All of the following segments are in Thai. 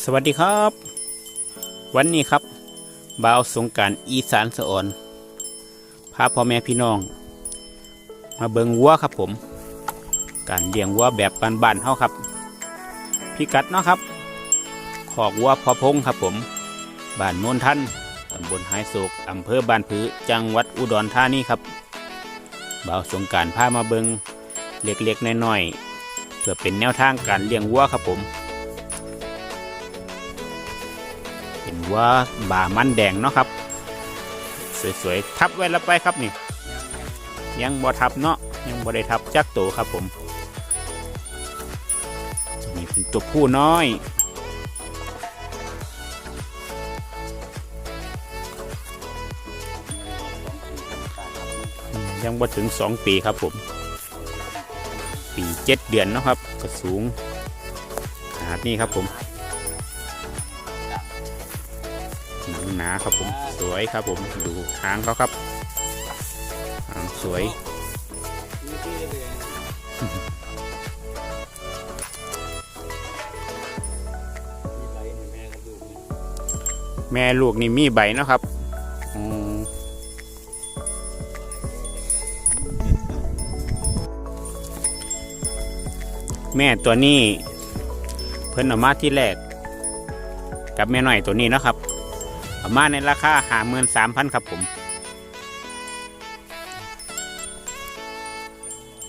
สวัสดีครับ วันนี้ครับบ่าวสงการอีสานสะออนพาพ่อแม่พี่น้อง มาเบิงวัวครับผม การเลี้ยงวัวแบบบ้านๆเฮาครับพิกัดเนาะครับขอกวัวพอพงครับผมบ้านโนนทันตำบลไฮโศกอำเภอบ้านผือจังหวัดอุดรธานีครับบ่าวสงการพามาเบิงเล็กๆน้อยๆเพื่อเป็นแนวทางการเลี้ยงวัวครับผม เป็นวัว่าบามันแดงเนาะครับ สวยๆทับไว้แล้วไปครับนี่ ยังบ่ทับเนาะยังบ่ได้ทับจักโตครับผมนี่เป็นตัวผู้น้อยยังบ่ถึง 2 ปีครับผม ปีเจ็ดเดือนเนาะครับ ก็สูงขนาดนี้ครับผม หนังหนาครับผมสวยครับผมดูหางเขาครับหางสวยแม่ลูกนี่มีใบนะครับแม่ตัวนี้ เพิ่นเอามาที่แรกกับแม่หน่อยตัวนี้นะครับ เอามาในราคาหาเมื่นสามพันครับผม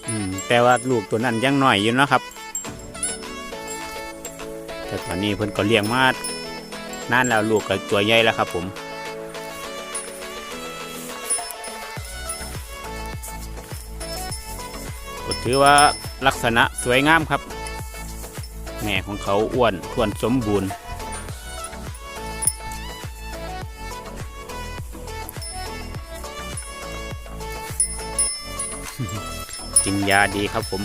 อืม แต่ว่าลูกตัวนั้นยังหน่อยอยู่นะครับ แต่ตอนนี้เพิ่นก็เลี้ยงมานานแล้วลูกก็ตัวใหญ่แล้วครับผมก็ถือว่าลักษณะสวยงามครับ แม่ของเขาอ้วนทวนสมบูรณ์ กินยาดีครับผม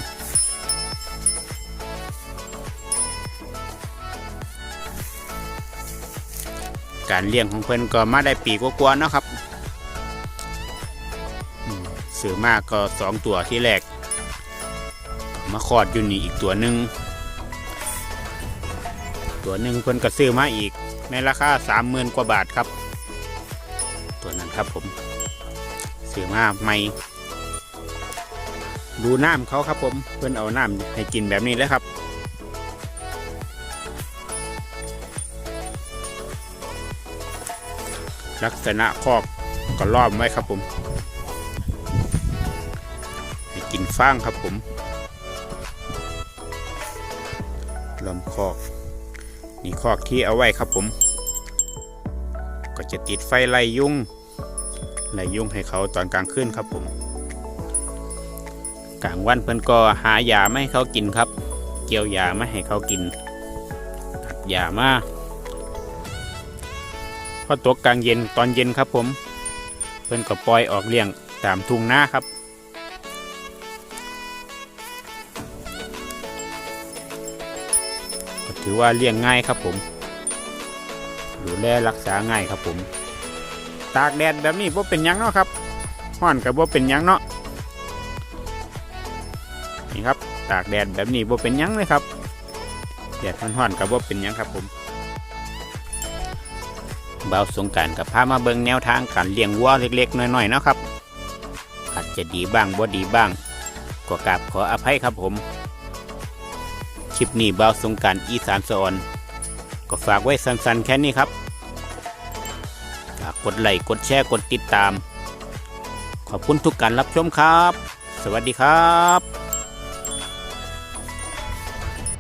การเลี้ยงของเพื่อนก็มาได้ปีกว่าๆนะครับอืมซื้อมากก็สองตัวที่แรก มาคอดอยู่นี่อีกตัวหนึ่งตัวหนึ่งเพื่อนก็ซื้อมาอีก ในราคาสามหมื่นกว่าบาทครับ ตัวนั้นครับผมซื้อมาใหม่ ดูน้ำเขาครับผมเพื่อนเอาน้ำให้กินแบบนี้เลยครับ ลักษณะคอกก็ล้อมไว้ครับผม ให้กินฟางครับผมล้อมคอกนี่คอกที่เอาไว้ครับผม ก็จะติดไฟไล่ยุงไล่ยุงให้เขาตอนกลางคืนครับผม กลางวันเพิ่นก็หายาไม่ให้เขากินครับ เกี่ยวยาไม่ให้เขากินตัดยามาพอตกกลางเย็นตอนเย็นครับผม เพิ่นก็ปล่อยออกเลี้ยงตามทุ่งนาครับก็ถือว่าเลี้ยงง่ายครับผมดูแลรักษาง่ายครับผม ตากแดดแบบนี้ว่าเป็นยังเนาะครับห้อนกับว่าเป็นยังเนาะ ตากแดดแบบนี้บ่เป็นยังเลยครับแดดร้อนๆกับบ่เป็นยังครับผมเบาสงการกับพามาเบิงแนวทางการเลี้ยงวัวเล็กๆน้อยๆนะครับอาจจะดีบ้างบ่ดีบ้างก็กราบขออภัยครับผมคลิปนี้เบาสงการอีสานสออนก็ฝากไว้สั้นๆแค่นี้ครับฝากกดไลค์กดแชร์กดติดตาม ขอบคุณทุกการรับชมครับ สวัสดีครับ